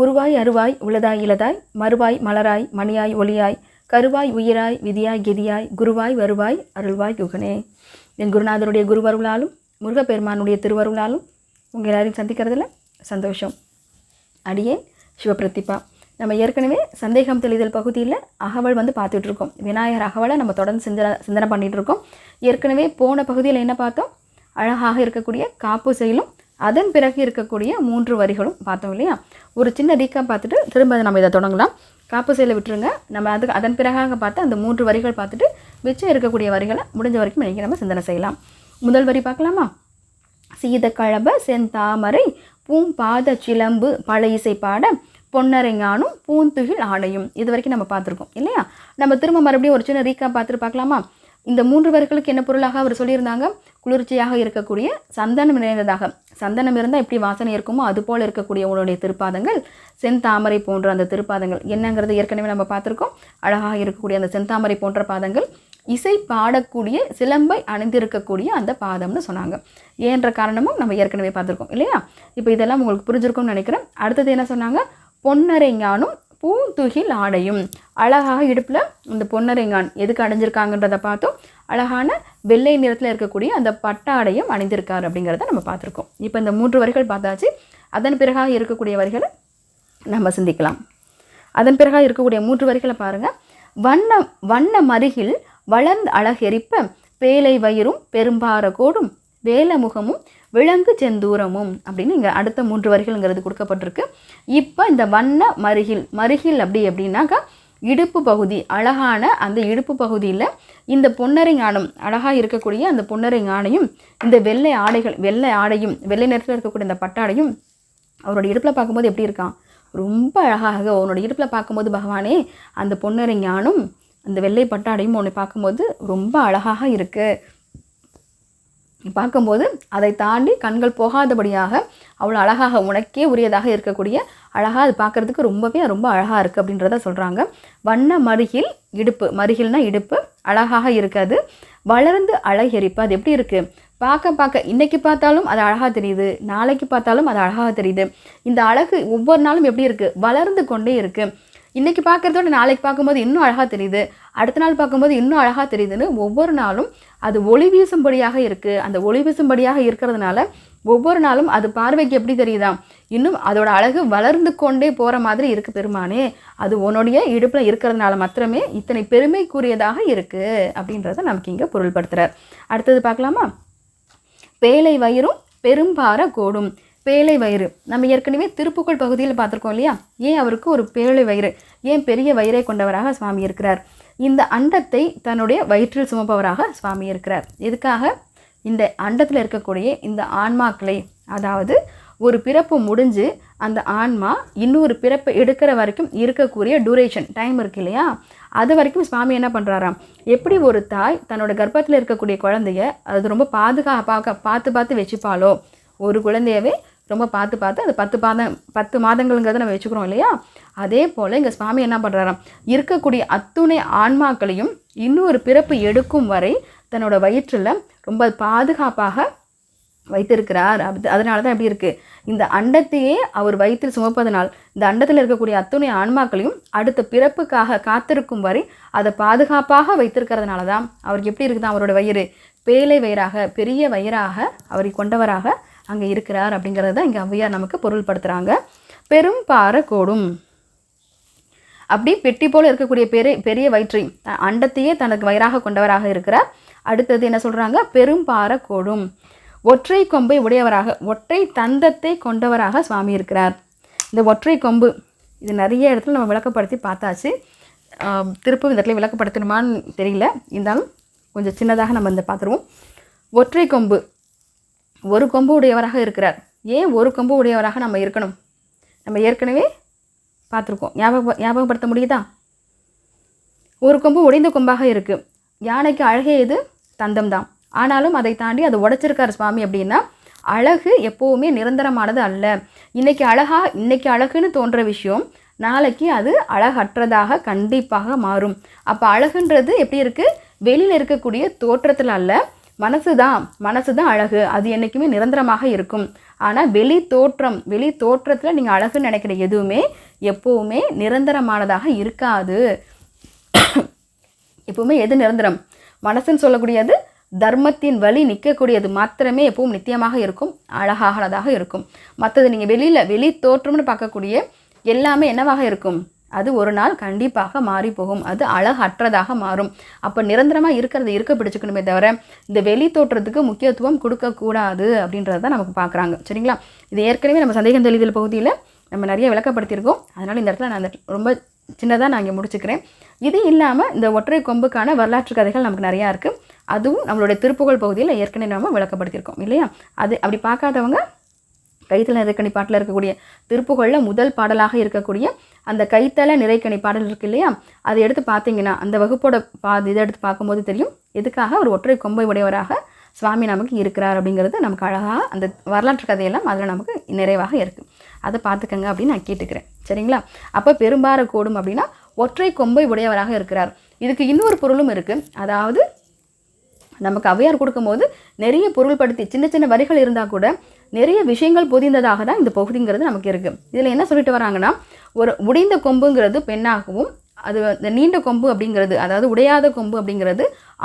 உருவாய் அருவாய் உளதாய் இலதாய் மறுவாய் மலராய் மணியாய் ஒளியாய் கருவாய் உயிராய் விதியாய் கெதியாய் குருவாய் வருவாய் அருள்வாய் குகனே. என் குருநாதருடைய குருவருளாலும் முருகப்பெருமானுடைய திருவருளாலும் உங்கள் எல்லாரையும் சந்திக்கிறதுல சந்தோஷம். அடியேன் சிவபிரதிபா நம்ம ஏற்கனவே சந்தேகம் தெளிதல் பகுதியில் அகவல் வந்து பார்த்துட்ருக்கோம். விநாயகர் அகவலை நம்ம தொடர்ந்து சிந்தனை சிந்தனை பண்ணிகிட்ருக்கோம் ஏற்கனவே போன பகுதியில் என்ன பார்த்தோம்? அழகாக இருக்கக்கூடிய காப்பு செயலும் அதன் பிறகு இருக்கக்கூடிய மூன்று வரிகளும் பார்த்தோம் இல்லையா? ஒரு சின்ன ரீக்காக பார்த்துட்டு திரும்ப நம்ம இதை தொடங்கலாம். காப்பு செயலை விட்டுருங்க. நம்ம அதுக்கு அதன் பிறகாக பார்த்து அந்த மூன்று வரிகள் பார்த்துட்டு மிச்சம் இருக்கக்கூடிய வரிகளை முடிஞ்ச வரைக்கும் இன்றைக்கி நம்ம சிந்தனை செய்யலாம். முதல் வரி பார்க்கலாமா? சீத கழப செந்தாமரை பூம்பாத சிலம்பு பல இசை பாட பொன்னரைஞானும் பூந்துகில் ஆடையும் இது வரைக்கும் நம்ம பார்த்துருக்கோம் இல்லையா? நம்ம திரும்ப மறுபடியும் ஒரு சின்ன ரீக்கா பார்த்துட்டு பார்க்கலாமா? இந்த மூன்று வரிகளுக்கு என்ன பொருளாக அவர் சொல்லியிருந்தாங்க? குளிர்ச்சியாக இருக்கக்கூடிய சந்தனம் நிறைந்ததாக. சந்தனம் இருந்தால் எப்படி வாசனை இருக்குமோ அது போல் இருக்கக்கூடிய உங்களுடைய திருப்பாதங்கள் செந்தாமரை போன்ற அந்த திருப்பாதங்கள். என்னங்கிறது ஏற்கனவே நம்ம பார்த்துருக்கோம். அழகாக இருக்கக்கூடிய அந்த செந்தாமரை போன்ற பாதங்கள் இசை பாடக்கூடிய சிலம்பை அணிந்திருக்கக்கூடிய அந்த பாதம்னு சொன்னாங்க. ஏன்ற காரணமும் நம்ம ஏற்கனவே பார்த்துருக்கோம் இல்லையா? இப்போ இதெல்லாம் உங்களுக்கு புரிஞ்சிருக்கும்னு நினைக்கிறேன். அடுத்தது என்ன சொன்னாங்க? பொன்னரைஞானும் பூந்துகில் ஆடையும். அழகாக இடுப்பில் இந்த பொன்னரைங்கான் எதுக்கு அடைஞ்சிருக்காங்கன்றதை பார்த்தோம். அழகான வெள்ளை நிறத்தில் இருக்கக்கூடிய அந்த பட்டாடையும் அணிந்திருக்கார் அப்படிங்கிறத நம்ம பார்த்துருக்கோம். இப்போ இந்த மூன்று வரிகள் பார்த்தாச்சு. அதன் பிறகாக இருக்கக்கூடிய வரிகளை நம்ம சிந்திக்கலாம். அதன் பிறகாக இருக்கக்கூடிய மூன்று வரிகளை பாருங்கள் வண்ண வண்ண மருகில் வளர்ந்து அழகெரிப்ப பேலை வயிறும் பெரும்பார கோடும் வேலமுகமும் விலங்கு செந்தூரமும் அப்படின்னு இங்கே அடுத்த மூன்று வரிகள்ங்கிறது கொடுக்கப்பட்டிருக்கு. இப்போ இந்த வண்ண மருகில் மருகில் அப்படி அப்படின்னாக்கா இடுப்பு பகுதி அழகான அந்த இடுப்பு பகுதியில் இந்த பொன்னரை ஞானம் அழகாக இருக்கக்கூடிய அந்த பொன்னரை ஞானையும் இந்த வெள்ளை ஆடைகள் வெள்ளை ஆடையும் வெள்ளை நிறத்தில் இருக்கக்கூடிய இந்த பட்டாடையும் அவரோட இடுப்பில் பார்க்கும்போது எப்படி இருக்கான்? ரொம்ப அழகாக அவனோட இடுப்பில் பார்க்கும்போது பகவானே அந்த பொன்னரை ஞானம் அந்த வெள்ளை பட்டாடையும் உன்னை பார்க்கும்போது ரொம்ப அழகாக இருக்குது பார்க்கும்போது அதை தாண்டி கண்கள் போகாதபடியாக அவ்வளோ அழகாக உனக்கே உரியதாக இருக்கக்கூடிய அழகாக அது பார்க்குறதுக்கு ரொம்பவே ரொம்ப அழகாக இருக்குது அப்படின்றத சொல்கிறாங்க வண்ண மருகில் இடுப்பு மருகில்னா இடுப்பு அழகாக இருக்காது. வளர்ந்து அழகெரிப்பு அது எப்படி இருக்குது பார்க்க பார்க்க இன்றைக்கி பார்த்தாலும் அது அழகாக தெரியுது நாளைக்கு பார்த்தாலும் அது அழகாக தெரியுது. இந்த அழகு ஒவ்வொரு நாளும் எப்படி இருக்குது வளர்ந்து கொண்டே இருக்குது இன்றைக்கி பார்க்குறதோட நாளைக்கு பார்க்கும்போது இன்னும் அழகாக தெரியுது. அடுத்த நாள் பார்க்கும்போது இன்னும் அழகாக தெரியுதுன்னு ஒவ்வொரு நாளும் அது ஒளி வீசும்படியாக இருக்குது அந்த ஒளி வீசும்படியாக இருக்கிறதுனால ஒவ்வொரு நாளும் அது பார்வைக்கு எப்படி தெரியுதா? இன்னும் அதோட அழகு வளர்ந்து கொண்டே போகிற மாதிரி இருக்குது பெருமானே. அது உன்னுடைய இடுப்பில் இருக்கிறதுனால மாத்திரமே இத்தனை பெருமைக்குரியதாக இருக்குது அப்படின்றத நமக்கு இங்கே பொருள்படுத்துகிறார் அடுத்தது பார்க்கலாமா? பேலை வயிறும் பெரும்பார கோடும். பேலை வயிறு. நம்ம ஏற்கனவே திருப்புகழ் பகுதியில் பார்த்துருக்கோம் இல்லையா? ஏன் அவருக்கு ஒரு பேழை வயிறு? ஏன் பெரிய வயிறை கொண்டவராக சுவாமி இருக்கிறார்? இந்த அண்டத்தை தன்னுடைய வயிற்றில் சுமப்பவராக சுவாமி இருக்கிறார். எதுக்காக? இந்த அண்டத்தில் இருக்கக்கூடிய இந்த ஆன்மாக்களை அதாவது ஒரு பிறப்பு முடிஞ்சு அந்த ஆன்மா இன்னொரு பிறப்பை எடுக்கிற வரைக்கும் இருக்கக்கூடிய டூரேஷன் டைம் இருக்கு இல்லையா? அது வரைக்கும் சுவாமி என்ன பண்ணுறாராம் எப்படி ஒரு தாய் தன்னோட கர்ப்பத்தில் இருக்கக்கூடிய குழந்தைய அது ரொம்ப பாதுகாப்பாக பார்த்து பார்த்து வச்சுப்பாளோ? ஒரு குழந்தையவே ரொம்ப பார்த்து பார்த்து அது பத்து பாதம் பத்து மாதங்கள்ங்கிறத நம்ம வச்சுக்கிறோம் இல்லையா? அதே போல் இங்கே சுவாமி என்ன பண்ணுறாராம் இருக்கக்கூடிய அத்துணை ஆன்மாக்களையும் இன்னொரு பிறப்பு எடுக்கும் வரை தன்னோட வயிற்றில் ரொம்ப பாதுகாப்பாக வைத்திருக்கிறார். அது அதனால தான் எப்படி இருக்குது இந்த அண்டத்தையே அவர் வயிற்றில் சுமப்பதனால் இந்த அண்டத்தில் இருக்கக்கூடிய அத்துணை ஆன்மாக்களையும் அடுத்த பிறப்புக்காக காத்திருக்கும் வரை அதை பாதுகாப்பாக வைத்திருக்கிறதுனால தான் அவருக்கு எப்படி இருக்குதான் அவரோட வயிறு? பேலை வயிறாக பெரிய வயிறாக அவரை கொண்டவராக அங்கே இருக்கிறார் அப்படிங்கிறது தான் இங்கே ஔவையார் நமக்கு பொருள்படுத்துகிறாங்க பெரும் பாறை கோடும். அப்படி பெட்டி போல் இருக்கக்கூடிய பெரிய பெரிய வயிற்றை அண்டத்தையே தனக்கு வயிறாக கொண்டவராக இருக்கிறார் அடுத்தது என்ன சொல்கிறாங்க பெரும்பாறை கோடும். ஒற்றை கொம்பை உடையவராக ஒற்றை தந்தத்தை கொண்டவராக சுவாமி இருக்கிறார். இந்த ஒற்றை கொம்பு இது நிறைய இடத்துல நம்ம விளக்கப்படுத்தி பார்த்தாச்சு. திருப்பும் இந்த இடத்துல விளக்கப்படுத்தணுமான்னு தெரியல. இருந்தாலும் கொஞ்சம் சின்னதாக நம்ம இந்த பார்த்துருவோம். ஒற்றை கொம்பு ஒரு கொம்பு உடையவராக இருக்கிறார். ஏன் ஒரு கொம்பு உடையவராக நம்ம இருக்கணும்? நம்ம ஏற்கனவே பார்த்துருக்கோம் ஞாபக ஞாபகப்படுத்த முடியுதா? ஒரு கொம்பு உடைந்த கொம்பாக இருக்குது யானைக்கு அழகே இது தந்தம் தான். ஆனாலும் அதை தாண்டி அதை உடைச்சிருக்கார் சுவாமி அப்படின்னா அழகு எப்போவுமே நிரந்தரமானது அல்ல. இன்னைக்கு அழகா இன்றைக்கி அழகுன்னு தோன்ற விஷயம் நாளைக்கு அது அழகற்றதாக கண்டிப்பாக மாறும். அப்போ அழகுன்றது எப்படி இருக்குது வெளியில் இருக்கக்கூடிய தோற்றத்தில் அல்ல மனசு தான் மனசு தான் அழகு. அது என்றைக்குமே நிரந்தரமாக இருக்கும். ஆனால் வெளி தோற்றம் வெளி தோற்றத்தில் நீங்கள் அழகுன்னு நினைக்கிற எதுவுமே எப்போவுமே நிரந்தரமானதாக இருக்காது. எப்பவுமே எது நிரந்தரம்? மனசுன்னு சொல்லக்கூடியது தர்மத்தின் வழி நிற்கக்கூடியது மாத்திரமே எப்பவும் நித்தியமாக இருக்கும் அழகானதாக இருக்கும். மற்றது நீங்கள் வெளியில் வெளி தோற்றம்னு பார்க்கக்கூடிய எல்லாமே என்னவாக இருக்கும்? அது ஒரு நாள் கண்டிப்பாக மாறி போகும் அது அழகற்றதாக மாறும். அப்போ நிரந்தரமாக இருக்கிறத இருக்க பிடிச்சிக்கணுமே தவிர இந்த வெளி தோற்றத்துக்கு முக்கியத்துவம் கொடுக்கக்கூடாது அப்படின்றத தான் நமக்கு பார்க்குறாங்க. சரிங்களா? இது ஏற்கனவே நம்ம சந்தேகம் தெளிதல் பகுதியில் நம்ம நிறைய விளக்கப்படுத்தியிருக்கோம். அதனால் இந்த இடத்துல நான் அந்த ரொம்ப சின்னதாக நான் இங்கே முடிச்சுக்கிறேன். இது இல்லாமல் இந்த ஒற்றை கொம்புக்கான வரலாற்று கதைகள் நமக்கு நிறையா இருக்குது அதுவும் நம்மளுடைய திருப்புகழ் பகுதியில் ஏற்கனவே நம்ம விளக்கப்படுத்தியிருக்கோம் இல்லையா? அது அப்படி பார்க்காதவங்க கைத்தல நிறைக்கணி பாட்டில் இருக்கக்கூடிய திருப்புகழில் முதல் பாடலாக இருக்கக்கூடிய அந்த கைத்தல நிறைக்கணி பாடல் இருக்கு இல்லையா? அதை எடுத்து பார்த்தீங்கன்னா அந்த வகுப்போட பா இதை எடுத்து பார்க்கும்போது தெரியும் எதுக்காக ஒரு ஒற்றை கொம்பை உடையவராக சுவாமி நமக்கு இருக்கிறார் அப்படிங்கிறது நமக்கு அழகாக அந்த வரலாற்று கதையெல்லாம் அதில் நமக்கு நிறைவாக இருக்குது அதை பார்த்துக்கங்க அப்படின்னு நான் கேட்டுக்கிறேன். சரிங்களா? அப்போ பெரும்பார கோடும் அப்படின்னா ஒற்றை கொம்பை உடையவராக இருக்கிறார். இதுக்கு இன்னொரு பொருளும் இருக்குது அதாவது நமக்கு அவையார் கொடுக்கும்போது நிறைய பொருள்படுத்தி சின்ன சின்ன வரிகள் இருந்தால் கூட நிறைய விஷயங்கள் பொதிந்ததாக தான் இந்த பகுதிங்கிறது நமக்கு இருக்குது இதில் என்ன சொல்லிட்டு வராங்கன்னா ஒரு உடைந்த கொம்புங்கிறது பெண்ணாகவும் அது இந்த நீண்ட கொம்பு அப்படிங்கிறது அதாவது உடையாத கொம்பு அப்படிங்கிறது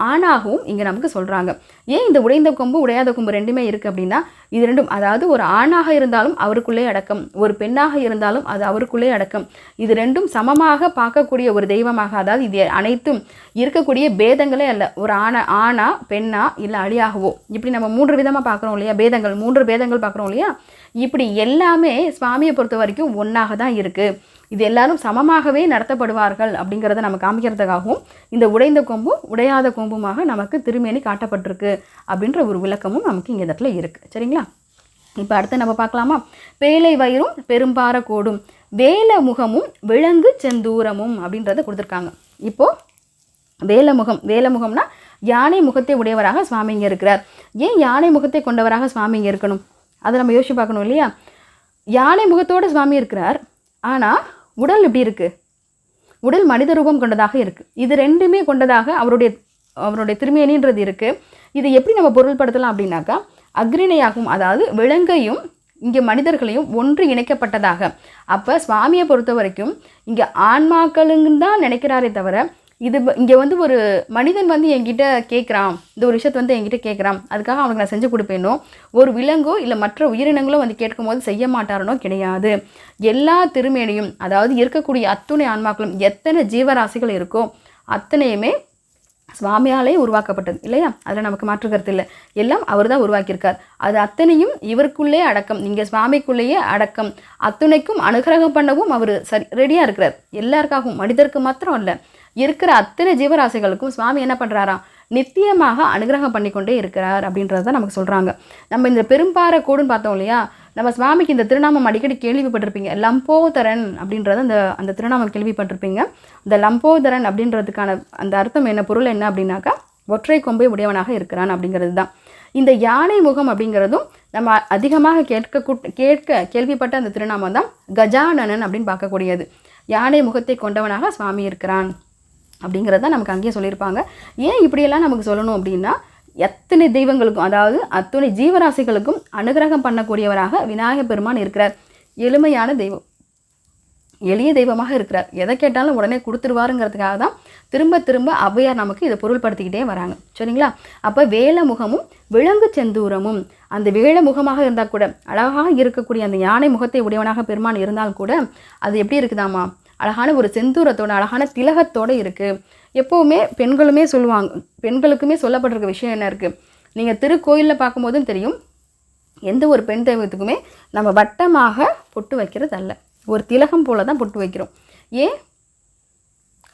ஆணாகவும் இங்கே நமக்கு சொல்கிறாங்க ஏன் இந்த உடைந்த கொம்பு உடையாத கொம்பு ரெண்டுமே இருக்குது அப்படின்னா இது ரெண்டும் அதாவது ஒரு ஆணாக இருந்தாலும் அவருக்குள்ளே அடக்கம் ஒரு பெண்ணாக இருந்தாலும் அது அவருக்குள்ளே அடக்கம். இது ரெண்டும் சமமாக பார்க்கக்கூடிய ஒரு தெய்வமாக அதாவது இது அனைத்தும் இருக்கக்கூடிய பேதங்களே அல்ல. ஒரு ஆணை ஆணா பெண்ணா இல்லை அழியாகவோ. இப்படி நம்ம மூன்று விதமாக பார்க்குறோம் இல்லையா? பேதங்கள் மூன்று பேதங்கள் பார்க்குறோம் இல்லையா? இப்படி எல்லாமே சுவாமியை பொறுத்த வரைக்கும் ஒன்றாக தான் இருக்குது இது எல்லாரும் சமமாகவே நடத்தப்படுவார்கள் அப்படிங்கிறத நம்ம காமிக்கிறதுக்காகவும் இந்த உடைந்த கொம்பும் உடையாத கொம்புமாக நமக்கு திருமேனி காட்டப்பட்டிருக்கு அப்படின்ற ஒரு விளக்கமும் நமக்கு இங்கே இடத்துல இருக்குது சரிங்களா? இப்போ அடுத்து நம்ம பார்க்கலாமா? பேலை வயிறும் பெரும்பார கோடும் வேல முகமும் விலங்கு செந்தூரமும் அப்படின்றத கொடுத்துருக்காங்க. இப்போது வேலமுகம் வேலமுகம்னா யானை முகத்தை உடையவராக சுவாமிங்க இருக்கிறார். ஏன் யானை முகத்தை கொண்டவராக சுவாமிங்க இருக்கணும்? அதை நம்ம யோசிச்சு பார்க்கணும் இல்லையா? யானை முகத்தோடு சுவாமி இருக்கிறார். ஆனால் உடல் எப்படி இருக்குது உடல் மனித ரூபம் கொண்டதாக இருக்குது இது ரெண்டுமே கொண்டதாக அவருடைய அவருடைய திருமேனின்றது இருக்குது இது எப்படி நம்ம பொருள்படுத்தலாம் அப்படின்னாக்கா அக்ரிணையாகும் அதாவது விலங்கையும் இங்கே மனிதர்களையும் ஒன்று இணைக்கப்பட்டதாக. அப்போ சுவாமியை பொறுத்த வரைக்கும் இங்கே ஆன்மாக்களுங்க தான் நினைக்கிறாரே தவிர இது இங்கே வந்து ஒரு மனிதன் வந்து என்கிட்ட கேட்குறான் இந்த ஒரு விஷயத்தை வந்து என்கிட்ட கேட்குறான் அதுக்காக அவனுக்கு நான் செஞ்சு கொடுப்பேனோ? ஒரு விலங்கோ இல்லை மற்ற உயிரினங்களோ வந்து கேட்கும்போது செய்ய மாட்டாரனோ கிடையாது. எல்லா திருமேனியும் அதாவது இருக்கக்கூடிய அத்துணை ஆன்மாக்களும் எத்தனை ஜீவராசிகள் இருக்கோ அத்தனையுமே சுவாமியாலே உருவாக்கப்பட்டது. இல்லையா? அதில் நமக்கு மாற்று கருத்து இல்லை. எல்லாம் அவர் தான் உருவாக்கியிருக்கார். அது அத்தனையும் இவருக்குள்ளே அடக்கம். நீங்கள் சுவாமிக்குள்ளேயே அடக்கம். அத்துணைக்கும் அனுகிரகம் பண்ணவும் அவர் சரி ரெடியாக இருக்கிறார். எல்லாருக்காகவும் மனிதருக்கு மாத்திரம் இல்லை இருக்கிற அத்தனை ஜீவராசிகளுக்கும் சுவாமி என்ன பண்ணுறாராம் நித்தியமாக அனுகிரகம் பண்ணிக்கொண்டே இருக்கிறார் அப்படின்றத நமக்கு சொல்கிறாங்க நம்ம இந்த பெரும்பாறை கூடுன்னு பார்த்தோம் இல்லையா? நம்ம சுவாமிக்கு இந்த திருநாமம் அடிக்கடி கேள்விப்பட்டிருப்பீங்க. லம்போதரன் அப்படின்றத அந்த அந்த திருநாமம் கேள்விப்பட்டிருப்பீங்க. இந்த லம்போதரன் அப்படின்றதுக்கான அந்த அர்த்தம் என்ன பொருள் என்ன அப்படின்னாக்கா ஒற்றை கொம்பை உடையவனாக இருக்கிறான் அப்படிங்கிறது தான். இந்த யானை முகம் அப்படிங்கிறதும் நம்ம அதிகமாக கேட்க கேட்க கேள்விப்பட்ட அந்த திருநாமம் தான் கஜானனன் அப்படின்னு பார்க்கக்கூடியது. யானை முகத்தை கொண்டவனாக சுவாமி இருக்கிறான். அப்படிங்கிறத நமக்கு அங்கேயே சொல்லியிருப்பாங்க. ஏன் இப்படியெல்லாம் நமக்கு சொல்லணும் அப்படின்னா எத்தனை தெய்வங்களுக்கும் அதாவது அத்துணை ஜீவராசிகளுக்கும் அனுகிரகம் பண்ணக்கூடியவராக விநாயகர் பெருமான் இருக்கிறார். எளிமையான தெய்வம். எளிய தெய்வமாக இருக்கிறார். எதை கேட்டாலும் உடனே கொடுத்துருவாருங்கிறதுக்காக தான் திரும்ப திரும்ப ஔவையார் நமக்கு இதை பொருள்படுத்திக்கிட்டே வராங்க. சரிங்களா? அப்போ வேலமுகமும் விலங்கு செந்தூரமும் அந்த வேல முகமாக இருந்தால் கூட அழகாக இருக்கக்கூடிய அந்த யானை முகத்தை உடையவனாக பெருமான் இருந்தால் கூட அது எப்படி இருக்குதாமா அழகான ஒரு செந்தூரத்தோட அழகான திலகத்தோடு இருக்குது எப்போவுமே பெண்களுமே சொல்லுவாங்க பெண்களுக்குமே சொல்லப்பட்டிருக்க விஷயம் என்ன இருக்குது நீங்கள் திருக்கோயிலில் பார்க்கும்போதும் தெரியும் எந்த ஒரு பெண் தெய்வத்துக்குமே நம்ம வட்டமாக பொட்டு வைக்கிறது அல்ல. ஒரு திலகம் போல தான் பொட்டு வைக்கிறோம். ஏன்?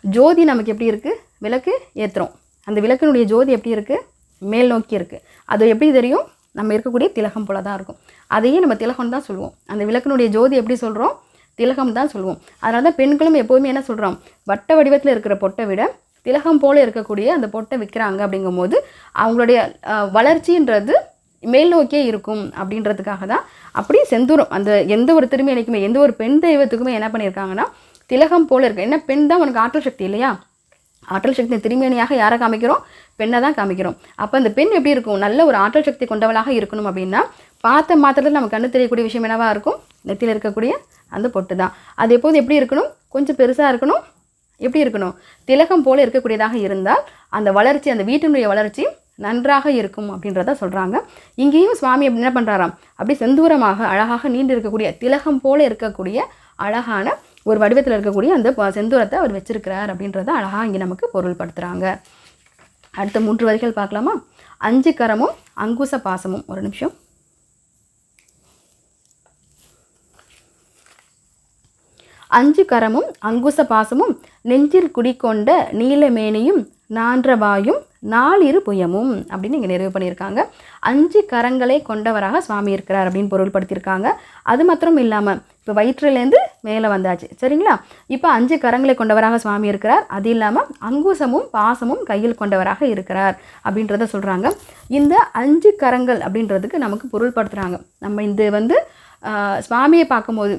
ஜோதி நமக்கு எப்படி இருக்குது விளக்கு ஏற்றுறோம் அந்த விளக்கினுடைய ஜோதி எப்படி இருக்குது மேல் நோக்கி இருக்குது அது எப்படி தெரியும்? நம்ம இருக்கக்கூடிய திலகம் போல தான் இருக்கும். அதையே நம்ம திலகம் தான் சொல்லுவோம். அந்த விளக்கினுடைய ஜோதி எப்படி சொல்கிறோம் திலகம் தான் சொல்லுவோம். அதனால தான் பெண்களும் எப்போவுமே என்ன சொல்கிறோம் வட்ட வடிவத்தில் இருக்கிற பொட்டை விட திலகம் போல இருக்கக்கூடிய அந்த பொட்டை விற்கிறாங்க அப்படிங்கும்போது அவங்களுடைய வளர்ச்சின்றது மேல் நோக்கியே இருக்கும் அப்படின்றதுக்காக தான். அப்படி செந்தூரம் அந்த எந்த ஒரு திருமேனிக்குமே எந்த ஒரு பெண் தெய்வத்துக்குமே என்ன பண்ணியிருக்காங்கன்னா திலகம் போல இருக்கு. என்ன பெண் தான் உனக்கு ஆற்றல் சக்தி இல்லையா? ஆற்றல் சக்தி திருமேனியாக யாரை காமிக்கிறோம்? பெண்ணை தான் காமிக்கிறோம். அப்போ அந்த பெண் எப்படி இருக்கும்? நல்ல ஒரு ஆற்றல் சக்தி கொண்டவளாக இருக்கணும் அப்படின்னா பார்த்த மாத்திரத்தில் நம்ம கண்ணு தெரியக்கூடிய விஷயம் என்னவாக இருக்கும்? நெத்தியில் இருக்கக்கூடிய அந்த பொட்டு தான். அது எப்போது எப்படி இருக்கணும்? கொஞ்சம் பெருசாக இருக்கணும். எப்படி இருக்கணும்? திலகம் போல் இருக்கக்கூடியதாக இருந்தால் அந்த வளர்ச்சி அந்த வீட்டினுடைய வளர்ச்சி நன்றாக இருக்கும் அப்படின்றத சொல்கிறாங்க இங்கேயும் சுவாமி என்ன பண்ணுறாராம் அப்படி செந்தூரமாக அழகாக நீண்டு இருக்கக்கூடிய திலகம் போல இருக்கக்கூடிய அழகான ஒரு வடிவத்தில் இருக்கக்கூடிய அந்த செந்தூரத்தை அவர் வச்சிருக்கிறார் அப்படின்றத அழகாக இங்கே நமக்கு பொருள்படுத்துகிறாங்க அடுத்த மூன்று வரிகள் பார்க்கலாமா? அஞ்சு கரமும் அங்குச பாசமும். ஒரு நிமிஷம். அஞ்சு கரமும் அங்குச பாசமும் நெஞ்சில் குடிக்கொண்ட நீலமேனியும் நான்றவாயும் நாலிரு புயமும் அப்படின்னு இங்கே நிறைவு பண்ணியிருக்காங்க. அஞ்சு கரங்களை கொண்டவராக சுவாமி இருக்கிறார் அப்படின்னு பொருள்படுத்தியிருக்காங்க. அது மாத்திரம் இல்லாமல் இப்போ வயிற்றுலேருந்து மேலே வந்தாச்சு. சரிங்களா? இப்போ அஞ்சு கரங்களை கொண்டவராக சுவாமி இருக்கிறார். அது இல்லாமல் அங்குசமும் பாசமும் கையில் கொண்டவராக இருக்கிறார் அப்படின்றத சொல்கிறாங்க இந்த அஞ்சு கரங்கள் அப்படின்றதுக்கு நமக்கு பொருள்படுத்துகிறாங்க நம்ம இந்த வந்து சுவாமியை பார்க்கும்போது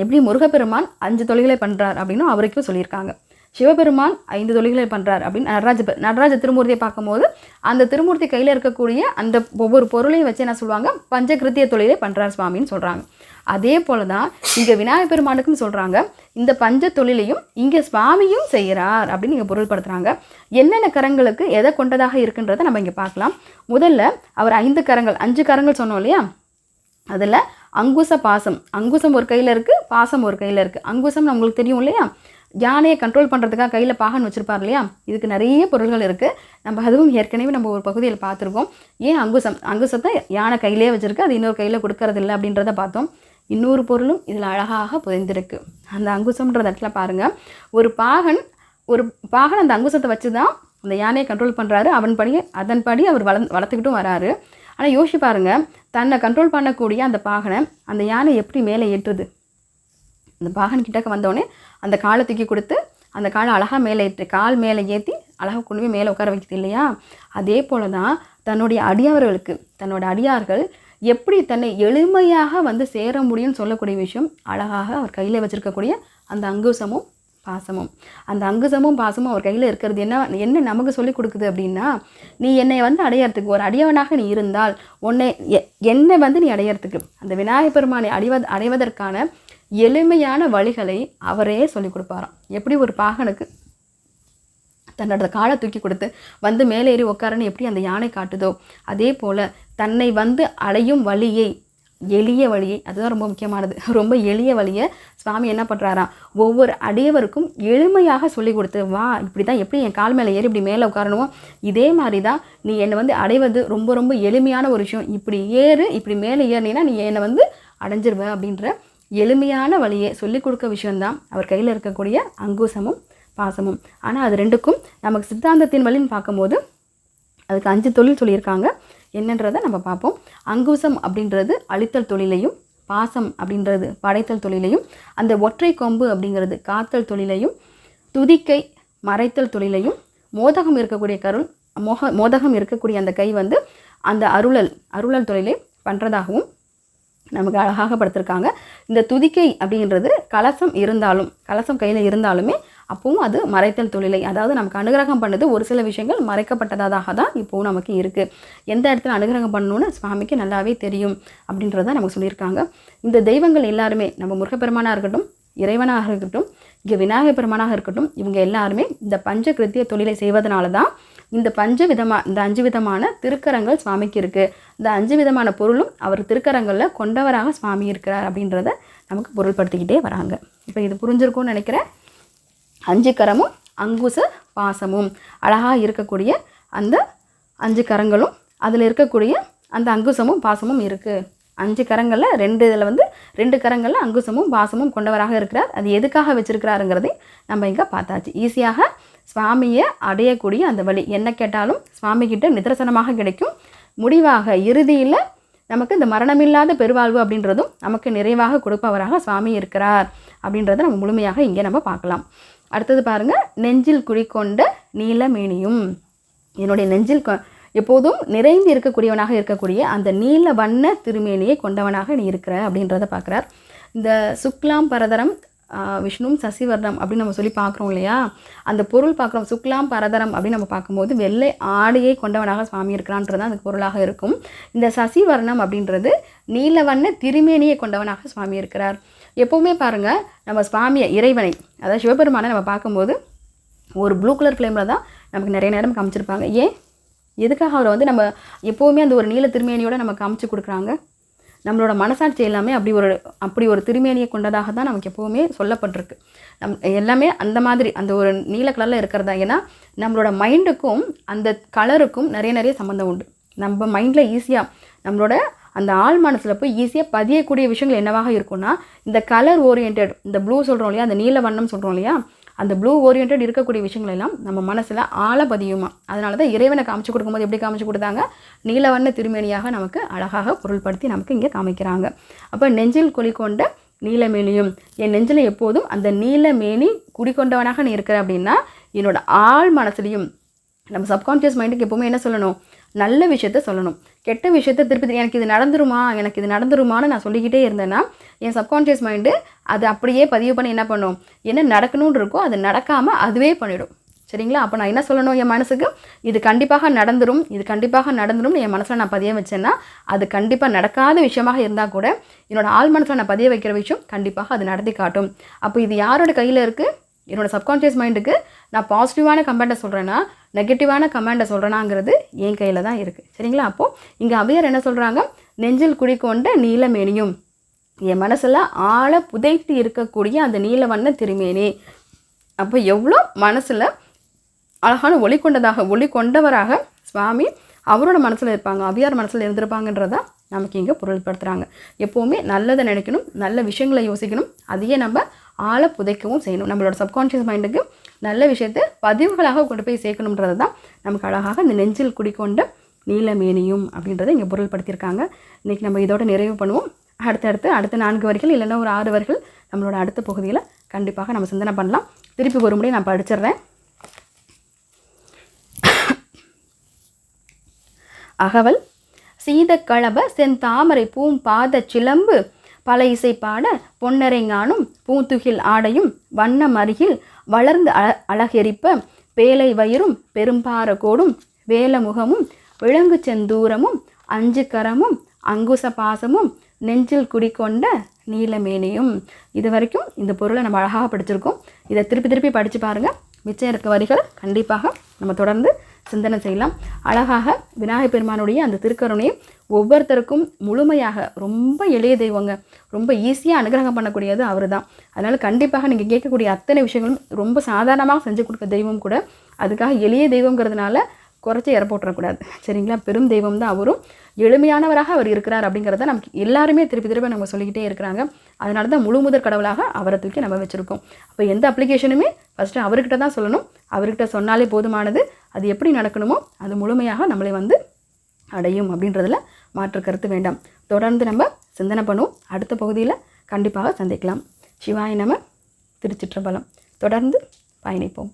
எப்படி முருகப்பெருமான் அஞ்சு தொழில்களை பண்ணுறார் அப்படின்னு அவருக்கும் சொல்லியிருக்காங்க. சிவபெருமான் ஐந்து தொழில்களை பண்ணுறார் அப்படின்னு நடராஜ நடராஜ திருமூர்த்தியை பார்க்கும்போது அந்த திருமூர்த்தி கையில் இருக்கக்கூடிய அந்த ஒவ்வொரு பொருளையும் வச்சு என்ன சொல்லுவாங்க? பஞ்சகிருத்திய தொழிலை பண்ணுறார் சுவாமின்னு சொல்கிறாங்க அதே போல தான் இங்கே விநாயகப் பெருமானுக்கும் சொல்கிறாங்க இந்த பஞ்ச தொழிலையும் இங்கே சுவாமியும் செய்கிறார் அப்படின்னு இங்கே பொருள்படுத்துகிறாங்க என்னென்ன கரங்களுக்கு எதை கொண்டதாக இருக்குன்றதை நம்ம இங்கே பார்க்கலாம். முதல்ல அவர் ஐந்து கரங்கள் அஞ்சு கரங்கள் சொன்னோம் இல்லையா? அதில் அங்குச பாசம். அங்குசம் ஒரு கையில் இருக்குது பாசம் ஒரு கையில் இருக்குது அங்குசம் நம்மளுக்கு தெரியும் இல்லையா? யானையை கண்ட்ரோல் பண்ணுறதுக்காக கையில் பாகன் வச்சுருப்பார் இல்லையா? இதுக்கு நிறைய பொருள்கள் இருக்குது நம்ம அதுவும் ஏற்கனவே நம்ம ஒரு பகுதியில் பார்த்துருக்கோம். ஏன் அங்குசம்? அங்குசத்தை யானை கையிலே வச்சுருக்கு அது இன்னொரு கையில் கொடுக்கறது இல்லை அப்படின்றத பார்த்தோம். இன்னொரு பொருளும் இதில் அழகாக புதைந்திருக்கு. அந்த அங்குசம்ன்ற இடத்துல பாருங்கள் ஒரு பாகன் ஒரு பாகன் அந்த அங்குசத்தை வச்சு தான் அந்த யானையை கண்ட்ரோல் பண்ணுறாரு அவன் படி அதன்படி அவர் வள வளர்த்துக்கிட்டும் வராரு. ஆனால் யோசிச்சு பாருங்க. தன்னை கண்ட்ரோல் பண்ணக்கூடிய அந்த பாகனை அந்த யானை எப்படி மேலே ஏற்றுது? அந்த பாகன் கிட்டக்க வந்தோடனே அந்த காலை தூக்கி கொடுத்து அந்த காலை அழகாக மேலே ஏற்று கால் மேலே ஏற்றி அழகாக கொண்டு போய் மேலே உட்கார வைக்குது இல்லையா? அதே போல தான் தன்னுடைய அடியார்களுக்கு தன்னோட அடியார்கள் எப்படி தன்னை எளிமையாக வந்து சேர முடியும்னு சொல்லக்கூடிய விஷயம் அழகாக அவர் கையில் வச்சுருக்கக்கூடிய அந்த அங்குசமும் பாசமும். அந்த அங்குசமும் பாசமும் அவர் கையில் இருக்கிறது என்ன என்ன நமக்கு சொல்லி கொடுக்குது அப்படின்னா நீ என்னை வந்து அடையறதுக்கு ஒரு அடியவனாக நீ இருந்தால் உன்னை எ- என்னை வந்து நீ அடையறதுக்கு. அந்த விநாயகப் பெருமானை அடைவ அடைவதற்கான எளிமையான வழிகளை அவரே சொல்லிக் கொடுப்பாராம். எப்படி ஒரு பாகனுக்கு தன்னோட காலை தூக்கி கொடுத்து வந்து மேலே ஏறி உட்காரன்னு எப்படி அந்த யானை காட்டுதோ அதே போல் தன்னை வந்து அடையும் வழியை எளிய வழியை அதுதான் ரொம்ப முக்கியமானது. ரொம்ப எளிய வழியை சுவாமி என்ன பண்ணுறாராம் ஒவ்வொரு அடியவருக்கும் எளிமையாக சொல்லி கொடுத்து வா இப்படி தான் எப்படி என் கால் மேலே ஏறி இப்படி மேலே உட்காரணுமோ? இதே மாதிரி தான் நீ என்னை வந்து அடைவது ரொம்ப ரொம்ப எளிமையான ஒரு விஷயம். இப்படி ஏறு இப்படி மேலே ஏறினீங்கன்னா நீ என்னை வந்து அடைஞ்சிருவ அப்படின்ற எளிமையான வழியை சொல்லிக் கொடுக்க விஷயந்தான் அவர் கையில் இருக்கக்கூடிய அங்குசமும் பாசமும். ஆனால் அது ரெண்டுக்கும் நமக்கு சித்தாந்தத்தின் வழின்னு பார்க்கும்போது அதுக்கு அஞ்சு தொழில் சொல்லியிருக்காங்க. என்னன்றதை நம்ம பார்ப்போம். அங்குசம் அப்படின்றது அழித்தல் தொழிலையும் பாசம் அப்படின்றது படைத்தல் தொழிலையும் அந்த ஒற்றை கொம்பு அப்படிங்கிறது காத்தல் தொழிலையும் துதிக்கை மறைத்தல் தொழிலையும் மோதகம் இருக்கக்கூடிய கருள் மோக மோதகம் இருக்கக்கூடிய அந்த கை வந்து அந்த அருளல் அருளல் தொழிலை பண்ணுறதாகவும் நமக்கு அழகாக படுத்திருக்காங்க. இந்த துதிக்கை அப்படின்றது கலசம் இருந்தாலும் கலசம் கையில் இருந்தாலுமே அப்பவும் அது மறைத்தல் தொழிலை அதாவது நமக்கு அனுகிரகம் பண்ணது ஒரு சில விஷயங்கள் மறைக்கப்பட்டதாக தான் இப்போவும் நமக்கு இருக்குது எந்த இடத்துல அனுகிரகம் பண்ணணும்னு சுவாமிக்கு நல்லாவே தெரியும் அப்படின்றத நமக்கு சொல்லியிருக்காங்க. இந்த தெய்வங்கள் எல்லாருமே நம்ம முருகப்பெருமானாக இருக்கட்டும் இறைவனாக இருக்கட்டும் இங்கே விநாயகர் பெருமானாக இருக்கட்டும் இவங்க எல்லாருமே இந்த பஞ்ச கிருத்திய தொழிலை செய்வதனால தான் இந்த பஞ்ச விதமா இந்த அஞ்சு விதமான திருக்கரங்கள் சுவாமிக்கு இருக்குது இந்த அஞ்சு விதமான பொருளும் அவர் திருக்கரங்களில் கொண்டவராக சுவாமி இருக்கிறார் அப்படின்றத நமக்கு பொருள்படுத்திக்கிட்டே வராங்க. இப்போ இது புரிஞ்சிருக்கும்னு நினைக்கிறேன். அஞ்சு கரமும் அங்குச பாசமும். அழகாக இருக்கக்கூடிய அந்த அஞ்சு கரங்களும் அதில் இருக்கக்கூடிய அந்த அங்குசமும் பாசமும் இருக்குது அஞ்சு கரங்களில் ரெண்டு இதில் வந்து ரெண்டு கரங்களில் அங்குசமும் பாசமும் கொண்டவராக இருக்கிறார். அது எதுக்காக வச்சுருக்கிறாருங்கிறதை நம்ம இங்கே பார்த்தாச்சு. ஈஸியாக சுவாமியை அடையக்கூடிய அந்த வழி என்ன கேட்டாலும் சுவாமிகிட்ட நிதர்சனமாக கிடைக்கும். முடிவாக இறுதியில் நமக்கு இந்த மரணமில்லாத பெருவாழ்வு அப்படின்றதும் நமக்கு நிறைவாக கொடுப்பவராக சுவாமி இருக்கிறார் அப்படின்றத நம்ம முழுமையாக இங்கே நம்ம பார்க்கலாம். அடுத்தது பாருங்கள் நெஞ்சில் குடிக்கொண்ட நீலமேனியும் என்னுடைய நெஞ்சில் கொ- எப்போதும் நிறைந்து இருக்கக்கூடியவனாக இருக்கக்கூடிய அந்த நீல வண்ண திருமேனியை கொண்டவனாக நீ இருக்கிற அப்படின்றத பார்க்குறார் இந்த சுக்லாம் பரதரம் விஷ்ணும் சசிவர்ணம் அப்படின்னு நம்ம சொல்லி பார்க்குறோம் இல்லையா? அந்த பொருள் பார்க்குறோம் சுக்லாம் பரதரம் அப்படின்னு நம்ம பார்க்கும்போது வெள்ளை ஆடையை கொண்டவனாக சுவாமி இருக்கிறான்றது தான் அந்த பொருளாக இருக்கும். இந்த சசிவர்ணம் அப்படின்றது நீலவண்ண திருமேனியை கொண்டவனாக சுவாமி இருக்கிறார். எப்போவுமே பாருங்கள் நம்ம சுவாமியை இறைவனை அதாவது சிவபெருமானை நம்ம பார்க்கும்போது ஒரு ப்ளூ கலர் ஃப்ளேமில் தான் நமக்கு நிறைய நேரம் காமிச்சிருப்பாங்க. ஏன்? எதுக்காக அவரை வந்து நம்ம எப்போவுமே அந்த ஒரு நீல திருமேனியோட நம்ம காமிச்சு கொடுக்குறாங்க? நம்மளோட மனசாட்சி எல்லாமே அப்படி ஒரு அப்படி ஒரு திருமேனியை கொண்டதாக தான் நமக்கு எப்போவுமே சொல்லப்பட்டிருக்கு. நம் எல்லாமே அந்த மாதிரி அந்த ஒரு நீல கலரில் இருக்கிறதா? ஏன்னா நம்மளோட மைண்டுக்கும் அந்த கலருக்கும் நிறைய நிறைய சம்மந்தம் உண்டு. நம்ம மைண்டில் ஈஸியாக நம்மளோட அந்த ஆள் மனசில் போய் ஈஸியாக பதியக்கூடிய விஷயங்கள் என்னவாக இருக்கும்னா இந்த கலர் ஓரியன்ட் இந்த ப்ளூ சொல்கிறோம் இல்லையா அந்த நீல வண்ணம் சொல்கிறோம் இல்லையா அந்த ப்ளூ ஓரியன்ட் இருக்கக்கூடிய விஷயங்கள் எல்லாம் நம்ம மனசில் ஆழ பதியுமா? அதனால தான் இறைவனை காமிச்சு கொடுக்கும்போது எப்படி காமிச்சு கொடுத்தாங்க? நீலவண்ண திருமேனியாக நமக்கு அழகாக பொருள்படுத்தி நமக்கு இங்கே காமிக்கிறாங்க. அப்போ நெஞ்சில் குளிக்கொண்ட நீலமேனியும் என் நெஞ்சில் எப்போதும் அந்த நீலமேனி குடிக்கொண்டவனாக நீ இருக்கிற அப்படின்னா என்னோட ஆள் மனசுலையும் நம்ம சப்கான்ஷியஸ் மைண்டுக்கு எப்போவுமே என்ன சொல்லணும்? நல்ல விஷயத்த சொல்லணும். கெட்ட விஷயத்த திருப்பி எனக்கு இது நடந்துருமா? எனக்கு இது நடந்துருமான்னு நான் சொல்லிக்கிட்டே இருந்தேன்னா என் சப்கான்ஷியஸ் மைண்டு அது அப்படியே பதிவு பண்ணி என்ன பண்ணும்? என்ன நடக்கணும்னு இருக்கோ அது நடக்காமல் அதுவே பண்ணிடும். சரிங்களா? அப்போ நான் என்ன சொல்லணும் என் மனசுக்கு? இது கண்டிப்பாக நடந்துரும் இது கண்டிப்பாக நடந்துரும் என் மனசில் நான் பதிய வச்சேன்னா அது கண்டிப்பாக நடக்காத விஷயமாக இருந்தால் கூட என்னோடய ஆள் மனசில் நான் பதிய வைக்கிற விஷயம் கண்டிப்பாக அது நடத்தி காட்டும். அப்போ இது யாரோட கையில் இருக்குது என்னோட சப்கான்ஷியஸ் மைண்டுக்கு நான் பாசிட்டிவான கமெண்ட்டை சொல்கிறேன்னா நெகட்டிவான கமெண்ட்டை சொல்கிறேனாங்கிறது என் கையில் தான் இருக்குது சரிங்களா? அப்போது இங்கே அவையார் என்ன சொல்கிறாங்க நெஞ்சில் குடிக்கொண்ட நீலமேனியும் என் மனசில் ஆழ புதைத்து இருக்கக்கூடிய அந்த நீலவண்ண திருமேனி. அப்போ எவ்வளோ மனசில் அழகான ஒளி கொண்டதாக ஒளி கொண்டவராக சுவாமி அவரோட மனசில் இருப்பாங்க அவியார் மனசில் இருந்திருப்பாங்கன்றதா நமக்கு இங்கே பொருள்படுத்துகிறாங்க எப்போவுமே நல்லதை நினைக்கணும் நல்ல விஷயங்களை யோசிக்கணும். அதையே நம்ம ஆளை புதைக்கவும் செய்யணும். நம்மளோட சப்கான்ஷியஸ் மைண்டுக்கு நல்ல விஷயத்தை பதிவுகளாக கொண்டு போய் சேர்க்கணுன்றது தான் நமக்கு அழகாக இந்த நெஞ்சில் குடிக்கொண்ட நீலமேனியும் அப்படின்றத இங்கே பொருள்படுத்தியிருக்காங்க. இன்றைக்கி நம்ம இதோட நிறைவு பண்ணுவோம். அடுத்தடுத்து அடுத்த நான்கு வரிகள் இல்லைன்னா ஒரு ஆறு வரிகள் நம்மளோட அடுத்த பகுதியில் கண்டிப்பாக நம்ம சிந்தனை பண்ணலாம். திருப்பி ஒரு முறை நான் படிச்சிடுறேன். அகவல். சீதக்களப செந்தாமரை பூம்பாத சிலம்பு பல இசை பாட பொன்னரைங்கானும் பூத்துகில் ஆடையும் வண்ணம் அருகில் வளர்ந்து அழ அழகெரிப்ப பேலை வயிறும் பெரும்பார கோடும் வேலமுகமும் விலங்கு செந்தூரமும் அஞ்சு கரமும் அங்குச பாசமும் நெஞ்சில் குடிக்கொண்ட நீலமேனியும். இது வரைக்கும் இந்த பொருளை நம்ம அழகாக படிச்சிருக்கோம். இதை திருப்பி திருப்பி படித்து பாருங்கள் மிச்சம் இருக்க வரிகளை கண்டிப்பாக நம்ம தொடர்ந்து சிந்தனை செய்யலாம். அழகாக விநாயகப் பெருமானுடைய அந்த திருக்கருணையை ஒவ்வொருத்தருக்கும் முழுமையாக ரொம்ப எளிய தெய்வங்க. ரொம்ப ஈஸியாக அனுகிரகம் பண்ணக்கூடியது அவர் தான் அதனால் கண்டிப்பாக நீங்கள் கேட்கக்கூடிய அத்தனை விஷயங்களும் ரொம்ப சாதாரணமாக செஞ்சு கொடுக்க தெய்வம் கூட அதுக்காக எளிய தெய்வங்கிறதுனால குறைச்சி இற போட்டுறக்கூடாது. சரிங்களா? பெரும் தெய்வம் தான் அவரும். எளிமையானவராக அவர் இருக்கிறார் அப்படிங்கிறத நமக்கு எல்லாருமே திருப்பி திருப்பி நம்ம சொல்லிக்கிட்டே இருக்கிறாங்க. அதனால தான் முழு முதற் கடவுளாக அவரை தூக்கி நம்ம வச்சுருக்கோம். அப்போ எந்த அப்ளிகேஷனுமே ஃபஸ்ட்டு அவர்கிட்ட தான் சொல்லணும். அவர்கிட்ட சொன்னாலே போதுமானது. அது எப்படி நடக்கணுமோ அது முழுமையாக நம்மளை வந்து அடையும் அப்படின்றதில் மாற்று கருத்து வேண்டாம். தொடர்ந்து நம்ம சிந்தனை பண்ணுவோம். அடுத்த பகுதியில் கண்டிப்பாக சந்திக்கலாம். சிவாய நம திருச்சிற்றம்பலம். தொடர்ந்து பயணிப்போம்.